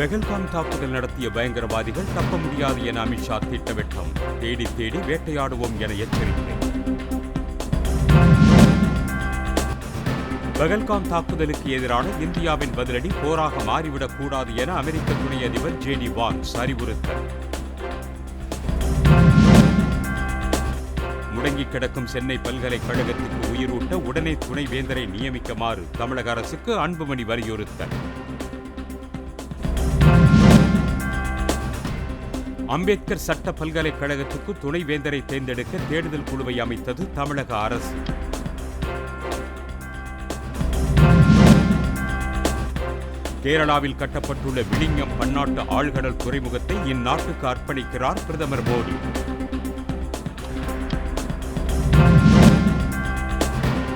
பெகல்காம் தாக்குதல் நடத்திய பயங்கரவாதிகள் தப்ப முடியாது என அமித்ஷா திட்டமிட்டம். தேடி தேடி வேட்டையாடுவோம் என எச்சரிக்கை. பகல்காம் தாக்குதலுக்கு எதிரான இந்தியாவின் பதிலடி போராக மாறிவிடக் கூடாது என அமெரிக்க துணை அதிபர் ஜே டி வான்ஸ் அறிவுறுத்தல். முடங்கி கிடக்கும் சென்னை பல்கலைக்கழகத்துக்கு உயிரூட்ட உடனே துணைவேந்தரை நியமிக்குமாறு தமிழக அரசுக்கு அன்புமணி வலியுறுத்தல். அம்பேத்கர் சட்ட பல்கலைக்கழகத்துக்கு துணைவேந்தரை தேர்ந்தெடுக்க தேடுதல் குழுவை அமைத்தது தமிழக அரசு. கேரளாவில் கட்டப்பட்டுள்ள விழிங்கம் பன்னாட்டு ஆழ்கடல் துறைமுகத்தை இந்நாட்டுக்கு அர்ப்பணிக்கிறார் பிரதமர் மோடி.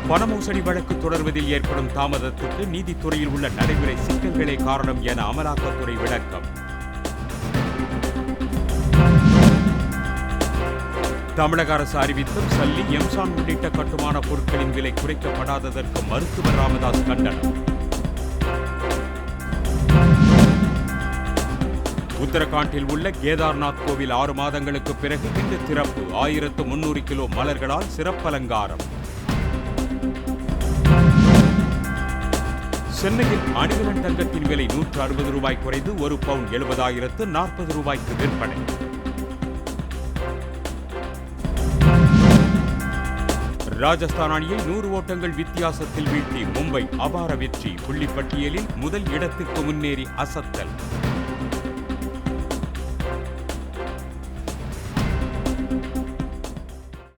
பணமோசடி வழக்கு தொடர்வதில் ஏற்படும் தாமதத்துக்கு நீதித்துறையில் உள்ள நடைமுறை சிக்கல்களே காரணம் என அமலாக்கத்துறை விளக்கம். தமிழக அரசு அறிவித்தும் சல்லி எம்சான் உள்ளிட்ட கட்டுமான பொருட்களின் விலை குறைக்கப்படாததற்கு மருத்துவர் ராமதாஸ் கண்டனம். உத்தரகாண்டில் உள்ள கேதார்நாத் கோவில் ஆறு மாதங்களுக்கு பிறகு இன்று திறப்பு. ஆயிரத்து முன்னூறு கிலோ மலர்களால் சிறப்பலங்காரம். சென்னையில் அணிகலன் தங்கத்தின் விலை நூற்று அறுபது ரூபாய் குறைந்து ஒரு பவுன் எழுபதாயிரத்து நாற்பது ரூபாய்க்கு விற்பனை. ராஜஸ்தான் அணியை நூறு ஓட்டங்கள் வித்தியாசத்தில் வீழ்த்தி மும்பை அபார வெற்றி புள்ளிப்பட்டியலில் முதல் இடத்துக்கு முன்னேறி அசத்தல்.